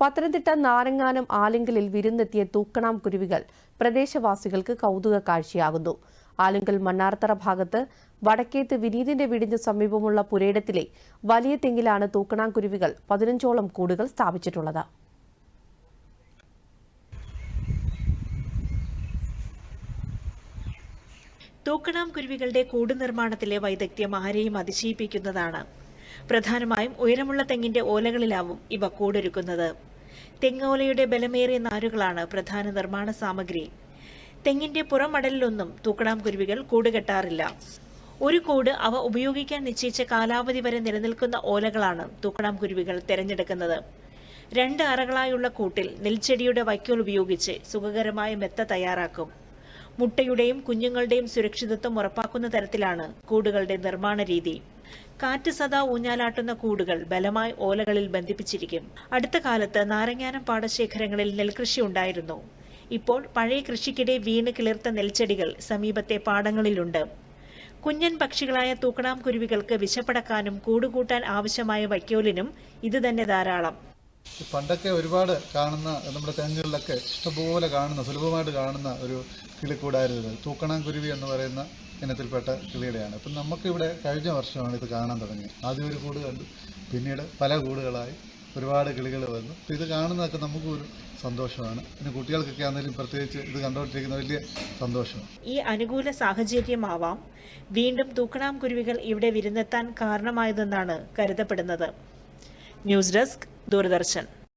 പത്തനംതിട്ട നാരങ്ങാനം ആലിങ്കലിൽ വിരുന്നെത്തിയ തൂക്കണാം കുരുവികൾ പ്രദേശവാസികൾക്ക് കൗതുക കാഴ്ചയാകുന്നു. ആലുങ്കൽ മണ്ണാർത്തറ ഭാഗത്ത് വടക്കേത്ത് വിനീതിന്റെ വീടിന് സമീപമുള്ള പുരയിടത്തിലെ വലിയ തെങ്ങിലാണ് തൂക്കണാം കുരുവികൾ പതിനഞ്ചോളം കൂടുകൾ സ്ഥാപിച്ചിട്ടുള്ളത്. തൂക്കണാം കുരുവികളുടെ കൂട് നിർമ്മാണത്തിലെ വൈദഗ്ധ്യം ആരെയും അതിശയിപ്പിക്കുന്നതാണ്. പ്രധാനമായും ഉയരമുള്ള തെങ്ങിന്റെ ഓലകളിലാവും ഇവ കൂടൊരുക്കുന്നത്. തെങ്ങോലയുടെ ബലമേറിയ നാരുകളാണ് പ്രധാന നിർമ്മാണ സാമഗ്രി. തെങ്ങിന്റെ പുറമടലിലൊന്നും തൂക്കടാം കുരുവികൾ കൂടുകെട്ടാറില്ല. ഒരു കൂട് അവ ഉപയോഗിക്കാൻ നിശ്ചയിച്ച കാലാവധി വരെ നിലനിൽക്കുന്ന ഓലകളാണ് തൂക്കടാം കുരുവികൾ തിരഞ്ഞെടുക്കുന്നത്. രണ്ട് അറകളായുള്ള കൂട്ടിൽ നെൽച്ചെടിയുടെ വൈക്കോൽ ഉപയോഗിച്ച് സുഖകരമായ മെത്ത തയ്യാറാക്കും. മുട്ടയുടെയും കുഞ്ഞുങ്ങളുടെയും സുരക്ഷിതത്വം ഉറപ്പാക്കുന്ന തരത്തിലാണ് കൂടുകളുടെ നിർമ്മാണ രീതി. കാറ്റ് സദാ ഊഞ്ഞാലാട്ടുന്ന കൂടുകൾ ബലമായി ഓലകളിൽ ബന്ധിപ്പിച്ചിരിക്കും. അടുത്ത കാലത്ത് നാരങ്ങാനം പാടശേഖരങ്ങളിൽ നെൽകൃഷി ഉണ്ടായിരുന്നു. ഇപ്പോൾ പഴയ കൃഷിക്കിടെ വീണ് കിളിർത്ത നെൽച്ചെടികൾ സമീപത്തെ പാടങ്ങളിലുണ്ട്. കുഞ്ഞൻ പക്ഷികളായ തൂക്കണാം കുരുവികൾക്ക് വിശപ്പടക്കാനും കൂടുകൂട്ടാൻ ആവശ്യമായ വൈക്കോലിനും ഇതുതന്നെ ധാരാളം. പണ്ടൊക്കെ ഒരുപാട് കാണുന്ന നമ്മുടെ തെങ്ങുകളിലൊക്കെ ഇഷ്ടംപോലെ കാണുന്ന സുലഭമായിട്ട് കാണുന്ന ഒരു കിളിക്കൂടായിരുന്നു. തൂക്കണം കുരുവി എന്ന് പറയുന്ന ഇനത്തിൽപ്പെട്ട കിളിയുടെയാണ്. ഇപ്പം നമുക്കിവിടെ കഴിഞ്ഞ വർഷമാണ് ഇത് കാണാൻ തുടങ്ങിയത്. ആദ്യം ഒരു കൂട് കണ്ടു പിന്നീട് പല കൂടുകളായി ഒരുപാട് കിളികൾ വന്നു. അപ്പം ഇത് കാണുന്നതൊക്കെ നമുക്കും ഒരു സന്തോഷമാണ്. പിന്നെ കുട്ടികൾക്കൊക്കെ ആണെങ്കിലും പ്രത്യേകിച്ച് ഇത് കണ്ടുകൊണ്ടിരിക്കുന്ന വലിയ സന്തോഷമാണ്. ഈ അനുകൂല സാഹചര്യമാവാം വീണ്ടും തൂക്കണാം കുരുവികൾ ഇവിടെ വിരുന്നെത്താൻ കാരണമായതെന്നാണ് കരുതപ്പെടുന്നത്. News desk Doordarshan.